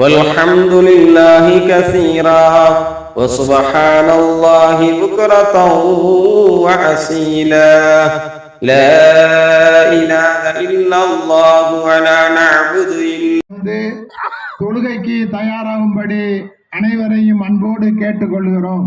والحمد لله كثيرا وسبحان الله بكرة وأصيلا لا إله إلا الله ولا نعبد إلا வந்து தொழுகைக்கு தயாராகும்படி அனைவரையும் அன்போடு கேட்டுக்கொள்கிறோம்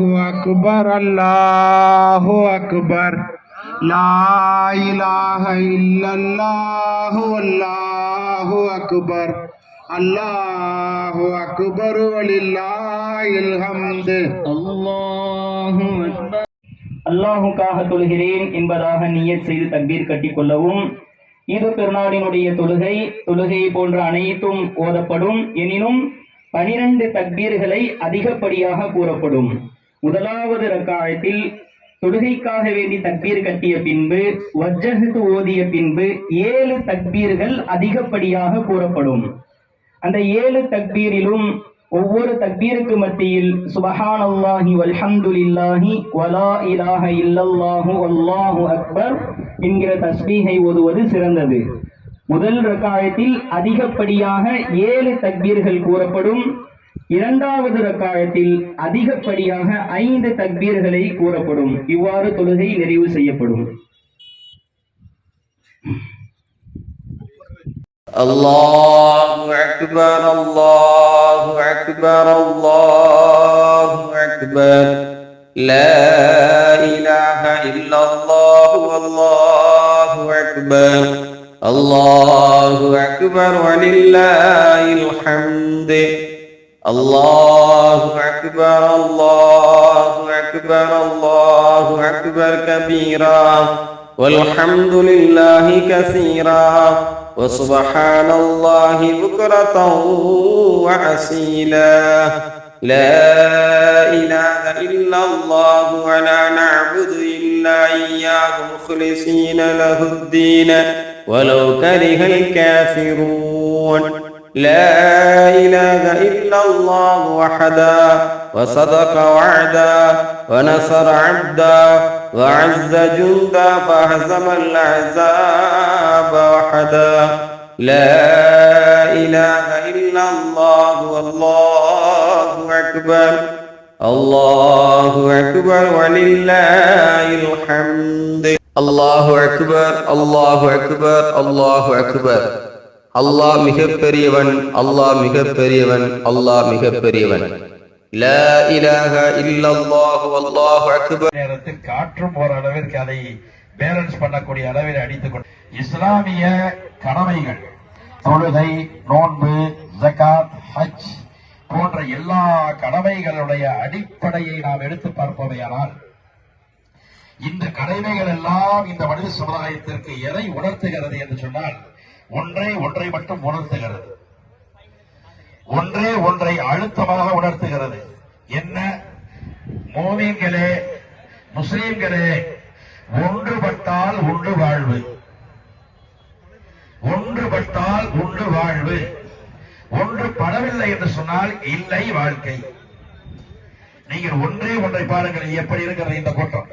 அக்பர் அல்லாஹு அக்பர் லாயிலாக இல்லல்லாஹு அல்லாஹு அக்பர் அல்லாஹு அக்பர் வலில்லாஹில் ஹம்து அல்லாஹு அக்பர் அல்லாஹுக்காக தொழுகிறேன் என்பதாக நியத் செய்து தக்பீர் கட்டிக்கொள்ளவும் இது பெருநாளினுடைய தொழுகை தொழுகை போன்ற அனைத்தும் ஓதப்படும் எனினும் பனிரெண்டு தக்பீர்களை அதிகப்படியாக கூறப்படும். முதலாவது ரக்காயத்தில் தொழுகைக்காக வேண்டி தக்பீர் கட்டிய பின்பு வஜ்ஜகத்து ஓதிய பின்பு ஏழு தக்பீர்கள் அதிகப்படியாக கூறப்படும். அந்த ஏழு தக்பீரிலும் ஒவ்வொரு தக்பீருக்கு மத்தியில் சுபஹானல்லாஹி வல்ஹம்துலில்லாஹி வலா இலாஹ இல்லல்லாஹு அல்லாஹு அக்பர் என்கிற தஸ்பீகை ஓதுவது சிறந்தது. முதல் ரக்காயத்தில் அதிகப்படியாக ஏழு தக்பீர்கள் கூறப்படும். இரண்டாவது ரக்காயத்தில் அதிகப்படியாக ஐந்து தக்பீர்களை கூறப்படும் இவ்வாறு தொழுகை நிறைவு செய்யப்படும் الله أكبر الله أكبر الله أكبر لا إله إلا الله والله أكبر الله أكبر ولله الحمد الله أكبر الله أكبر الله أكبر كبيرا والحمد لله كثيرا وسبحان الله بكرة وأصيلا لا إله إلا الله ولا نعبد إلا إياه مخلصين له الدين ولو كره الكافرون لا إله إلا الله وحدا وصدق وعدا ونصر عبدا وعز جندا فهزم الأحزاب وحدا لا إله إلا الله والله أكبر الله أكبر ولله الحمد. الله أكبر الله أكبر الله أكبر. அல்லாஹ் மிக பெரியவன் அல்லாஹ் மிக பெரியவன் அல்லாஹ் மிக பெரியவன் லா காற்றும் போற அளவிற்கு அதை பேலன்ஸ் பண்ணக்கூடிய அளவில் அடித்துக் கொண்டு இஸ்லாமிய கடமைகள் தொழுகை நோன்பு ஜகாத் ஹஜ் போன்ற எல்லா கடமைகளுடைய அடிப்படையை நாம் எடுத்து பார்ப்பவையானால் இந்த கடமைகள் எல்லாம் இந்த மனித சமுதாயத்திற்கு எதை உணர்த்துகிறது என்று சொன்னால் ஒன்றே ஒன்றை மட்டும் உணர்த்துகிறது. ஒன்றே ஒன்றை அழுத்தமாக உணர்த்துகிறது. என்ன? மோமியங்களே முஸ்லீம்களே ஒன்றுபட்டால் உண்டு வாழ்வு. ஒன்றுபட்டால் உண்டு வாழ்வு. ஒன்று படவில்லை என்று சொன்னால் இல்லை வாழ்க்கை. நீங்கள் ஒன்றே ஒன்றை பாருங்கள் எப்படி இருக்கிறது இந்த கூட்டம்.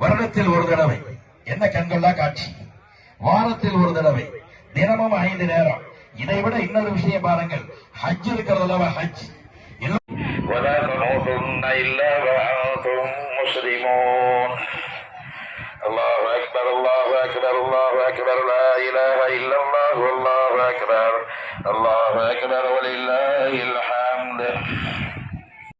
வருடத்தில் ஒரு தடவை. என்ன கண்கொள்ளா காட்சி? வாரத்தில் ஒரு தடவை. தினமும் ஐந்து நேரம் இதை விட இன்னொரு விஷயம் பாருங்கள் ஹஜ் இருக்கிறது அல்லவா ஹஜ் ولا تموتن إلا وأنتم مسلمون الله أكبر الله أكبر الله أكبر لا إله إلا الله والله أكبر الله أكبر ولله الحمد